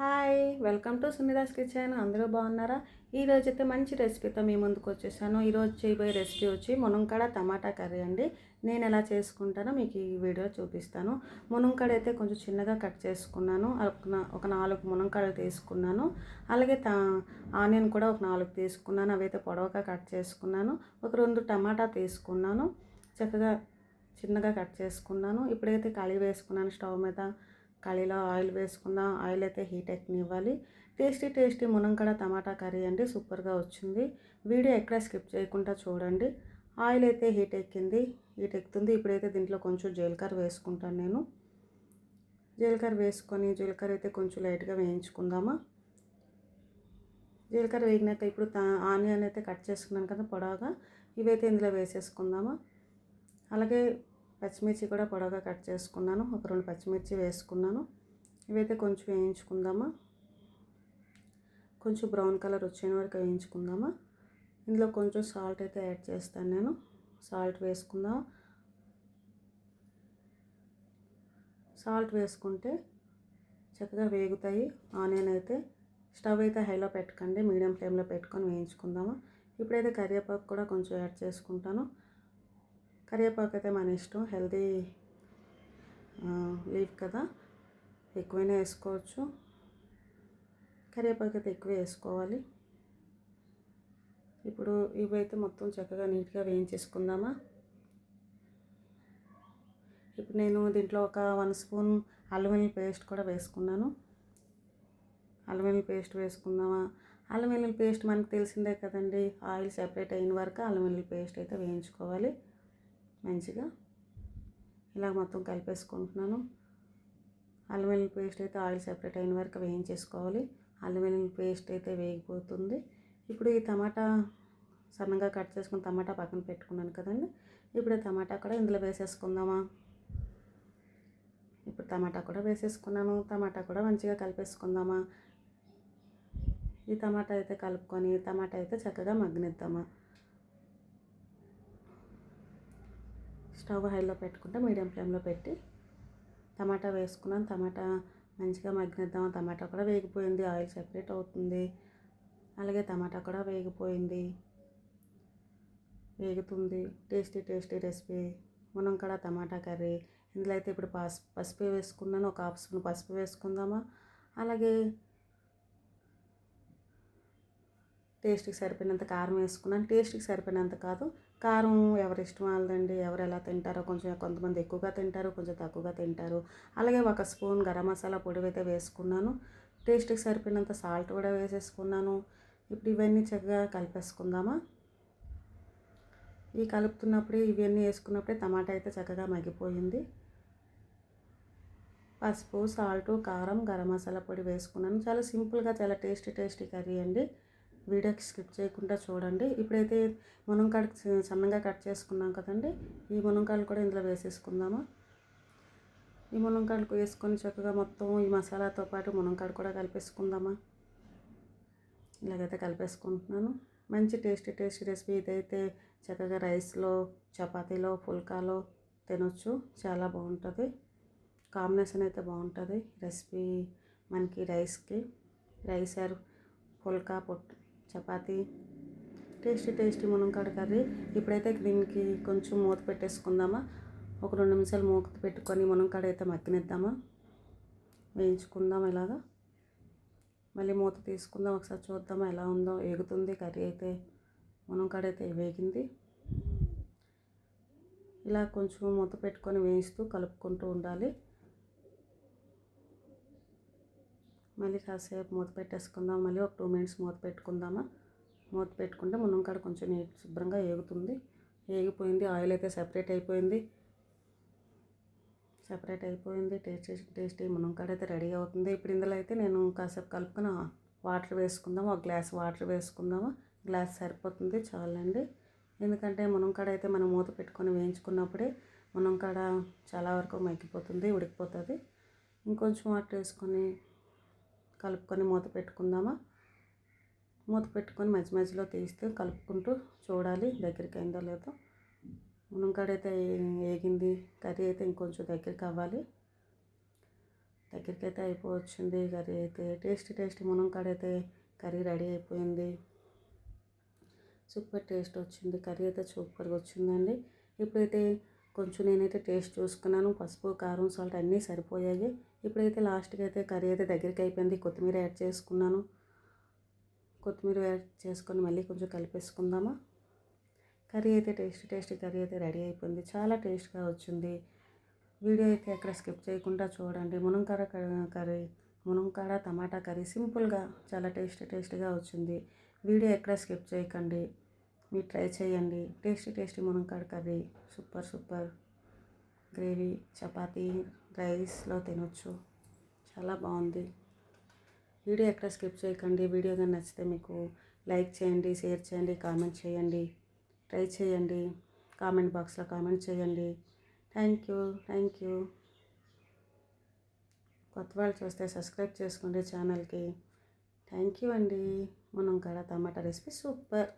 Hi welcome to Sunidas kitchen. అందరూ బాగున్నారా? ఈరోజు అయితే మంచి రెసిపీతో మీ ముందుకు వచ్చేసాను. ఈరోజు చేయబోయే రెసిపీ వచ్చి మునంకాడ టమాటా కర్రీ అండి. నేను ఎలా చేసుకుంటానో మీకు ఈ వీడియో చూపిస్తాను. మునంకాడ అయితే కొంచెం చిన్నగా కట్ చేసుకున్నాను. ఒక నాలుగు మునంకాడలు తీసుకున్నాను. అలాగే తా ఆనియన్ కూడా ఒక నాలుగు తీసుకున్నాను. అవి అయితే కట్ చేసుకున్నాను. ఒక రెండు టమాటా తీసుకున్నాను. చక్కగా చిన్నగా కట్ చేసుకున్నాను. ఇప్పుడైతే కళి వేసుకున్నాను స్టవ్ మీద. కళీలో ఆయిల్ వేసుకున్న ఆయిల్ అయితే హీట్ ఎక్కనివ్వాలి టేస్టీ టేస్టీ మునంకడ టమాటా కర్రీ అండి. సూపర్గా వచ్చింది. వీడియో ఎక్కడ స్కిప్ చేయకుండా చూడండి. ఆయిల్ అయితే హీట్ ఎక్కింది. హీట్ ఎక్కుతుంది. ఇప్పుడైతే దీంట్లో కొంచెం జీలకర్ర వేసుకుంటాను నేను. జీలకర్ర వేసుకొని జీలకర్ర అయితే కొంచెం లైట్గా వేయించుకుందామా? జీలకర్ర వేగినాక ఇప్పుడు ఆనియన్ అయితే కట్ చేసుకున్నాను కదా పొడవుగా. ఇవైతే ఇందులో వేసేసుకుందామా? అలాగే పచ్చిమిర్చి కూడా పొడవుగా కట్ చేసుకున్నాను. ఒక రెండు పచ్చిమిర్చి వేసుకున్నాను. ఇవైతే కొంచెం వేయించుకుందామా? కొంచెం బ్రౌన్ కలర్ వచ్చేన వరకు వేయించుకుందామా? ఇందులో కొంచెం సాల్ట్ అయితే యాడ్ చేస్తాను నేను. సాల్ట్ వేసుకుందాం. సాల్ట్ వేసుకుంటే చక్కగా వేగుతాయి. ఆనియన్ అయితే స్టవ్ అయితే హైలో పెట్టకండి. మీడియం ఫ్లేమ్లో పెట్టుకొని వేయించుకుందాము? ఇప్పుడైతే కరివేపాకు కూడా కొంచెం యాడ్ చేసుకుంటాను. కరివేపాకు అయితే మన ఇష్టం. హెల్దీ లీఫ్ కదా. ఎక్కువైనా వేసుకోవచ్చు. కరివేపాకు అయితే ఎక్కువ వేసుకోవాలి. ఇప్పుడు ఇవైతే మొత్తం చక్కగా నీట్గా వేయించేసుకుందామా. ఇప్పుడు నేను దీంట్లో ఒక వన్ స్పూన్ అల్లం వెల్లుల్లి పేస్ట్ కూడా వేసుకున్నాను. అల్లం వెల్లుల్లి పేస్ట్ వేసుకుందామా. అల్లం వెల్లుల్లి పేస్ట్ మనకు తెలిసిందే కదండి. ఆయిల్ సెపరేట్ అయిన వరకు అల్లం వెల్లుల్లి పేస్ట్ అయితే వేయించుకోవాలి. మంచిగా ఇలా మొత్తం కలిపేసుకుంటున్నాను. అల్లం వెల్లుల్లి పేస్ట్ అయితే ఆయిల్ సెపరేట్ అయిన వరకు వేయించేసుకోవాలి. అల్లం వెల్లుల్లి పేస్ట్ అయితే వేగిపోతుంది. ఇప్పుడు ఈ టమాటా సన్నగా కట్ చేసుకుని టమాటా పక్కన పెట్టుకున్నాను కదండి. ఇప్పుడు టమాటా కూడా ఇందులో వేసేసుకుందామా? ఇప్పుడు టమాటా కూడా వేసేసుకున్నాను. టమాటా కూడా మంచిగా కలిపేసుకుందామా? ఈ టమాటా అయితే కలుపుకొని టమాటా అయితే చక్కగా మగ్గనిద్దామా? స్టవ్ హైలో పెట్టుకుంటే మీడియం ఫ్లేమ్లో పెట్టి టమాటా వేసుకున్నాను. టమాటా మంచిగా మగ్గిద్దాం టమాటా కూడా వేగిపోయింది. ఆయిల్ సెపరేట్ అవుతుంది. అలాగే టమాటా కూడా వేగిపోయింది. వేగుతుంది. Tasty tasty recipe. మనం కూడా టమాటా కర్రీ. ఇందులో అయితే ఇప్పుడు పస్ పసుపు వేసుకున్నాను. ఒక హాఫ్ స్పూన్ పసుపు వేసుకుందామా? అలాగే టేస్ట్కి సరిపోయినంత కారం వేసుకున్నాను. టేస్ట్కి సరిపోయినంత కాదు. కారం ఎవరి ఇష్టం వాళ్ళదండి? ఎవరు ఎలా తింటారో? కొంచెం కొంతమంది ఎక్కువగా తింటారు కొంచెం తక్కువగా తింటారు. అలాగే ఒక స్పూన్ గరం మసాలా పొడి అయితే వేసుకున్నాను. టేస్ట్కి సరిపోయినంత సాల్ట్ కూడా వేసేసుకున్నాను. ఇప్పుడు ఇవన్నీ చక్కగా కలిపేసుకుందామా? ఇవి కలుపుతున్నప్పుడే ఇవన్నీ వేసుకున్నప్పుడే టమాటా అయితే చక్కగా మగ్గిపోయింది. పసుపు సాల్ట్ కారం గరం మసాలా పొడి వేసుకున్నాను. చాలా సింపుల్గా చాలా టేస్టీ టేస్టీ కర్రీ అండి. వీడియోకి స్కిప్ చేయకుండా చూడండి. ఇప్పుడైతే మునంకాడ సన్నగా కట్ చేసుకున్నాం కదండి. ఈ మునంకాయలు కూడా ఇందులో వేసేసుకుందామా. ఈ మునంకాయలు వేసుకొని చక్కగా మొత్తం ఈ మసాలాతో పాటు మునంకాడ కూడా కలిపేసుకుందామా? ఇలాగైతే కలిపేసుకుంటున్నాను. మంచి టేస్టీ టేస్టీ రెసిపీ ఇదైతే చక్కగా రైస్లో చపాతీలో పుల్కాలో తినొచ్చు. చాలా బాగుంటుంది. కాంబినేషన్ అయితే బాగుంటుంది. రెసిపీ మనకి రైస్కి. రైస్ ఆర్ పుల్కా పొట్టు చపాతీ. టేస్టీ టేస్టీ మునంకాడ కర్రీ. ఇప్పుడైతే దీనికి కొంచెం మూత పెట్టేసుకుందామా. ఒక రెండు నిమిషాలు మూత పెట్టుకొని మునక్కాడ అయితే మగ్గినిద్దామా. వేయించుకుందాం ఇలాగా. మళ్ళీ మూత తీసుకుందాం. ఒకసారి చూద్దామా ఎలా ఉందో. వేగుతుంది కర్రీ అయితే మునక్కాడ అయితే వేగింది. ఇలా కొంచెం మూత పెట్టుకొని వేయిస్తూ కలుపుకుంటూ ఉండాలి. మళ్ళీ కాసేపు మూత పెట్టేసుకుందాం. మళ్ళీ ఒక టూ మినిట్స్ మూత పెట్టుకుందామా? మూత పెట్టుకుంటే మునంకాడ కొంచెం నీట్ శుభ్రంగా ఏగుతుంది. ఏగిపోయింది. ఆయిల్ అయితే సెపరేట్ అయిపోయింది. సెపరేట్ అయిపోయింది. టేస్టీ టేస్టీ మునంకాడ అయితే రెడీ అవుతుంది. ఇప్పుడు ఇందులో అయితే నేను కాసేపు కలుపుకుని వాటర్ వేసుకుందాం ఒక గ్లాస్ వాటర్ వేసుకుందామా? గ్లాస్ సరిపోతుంది చాలండి. ఎందుకంటే మునంకాడ అయితే మనం మూత పెట్టుకొని వేయించుకున్నప్పుడే మునంకాడ చాలా వరకు మగ్గిపోతుంది ఉడికిపోతుంది. ఇంకొంచెం వాటర్ వేసుకొని కలుపుకొని మూత పెట్టుకుందామా? మూత పెట్టుకొని మధ్య మధ్యలో తీస్తూ కలుపుకుంటూ చూడాలి దగ్గరికి అయిందో లేదో. మునంకాడ అయితే వేగింది కర్రీ అయితే ఇంకొంచెం దగ్గరికి అవ్వాలి. దగ్గరికి అయితే అయిపోవచ్చింది కర్రీ అయితే. టేస్టీ టేస్టీ మునంకాడ అయితే కర్రీ రెడీ అయిపోయింది. సూపర్ టేస్ట్ వచ్చింది. కర్రీ అయితే సూపర్గా వచ్చిందండి. ఇప్పుడైతే కొంచెం నేనైతే టేస్ట్ చూసుకున్నాను. పసుపు కారం సాల్ట్ అన్నీ సరిపోయాయి. ఇప్పుడైతే లాస్ట్కి అయితే కర్రీ అయితే దగ్గరికి అయిపోయింది. కొత్తిమీర యాడ్ చేసుకున్నాను. కొత్తిమీర యాడ్ చేసుకొని మళ్ళీ కొంచెం కలిపేసుకుందామా? కర్రీ అయితే టేస్ట్ టేస్టీ కర్రీ అయితే రెడీ అయిపోయింది. చాలా టేస్ట్గా వచ్చింది. వీడియో అయితే ఎక్కడ స్కిప్ చేయకుండా చూడండి. మునంకాడ కర్రీ మునంకాడ టమాటా కర్రీ సింపుల్గా చాలా టేస్ట్ టేస్ట్గా వచ్చింది. వీడియో ఎక్కడ స్కిప్ చేయకండి. మీరు ట్రై చేయండి. Tasty tasty మునక్కాడ curry. Super super. Gravy chapati రైస్లో తినొచ్చు. చాలా బాగుంది. వీడియో ఎక్కడ స్కిప్ చేయకండి. వీడియో కానీ నచ్చితే మీకు లైక్ చేయండి షేర్ చేయండి కామెంట్ చేయండి. ట్రై చేయండి. కామెంట్ బాక్స్లో కామెంట్ చేయండి. Thank you. Thank you. కొత్త వాళ్ళు చూస్తే సబ్స్క్రైబ్ చేసుకోండి ఛానల్కి. థ్యాంక్ యూ అండి. మనం కాడ టమాటా రెసిపీ సూపర్.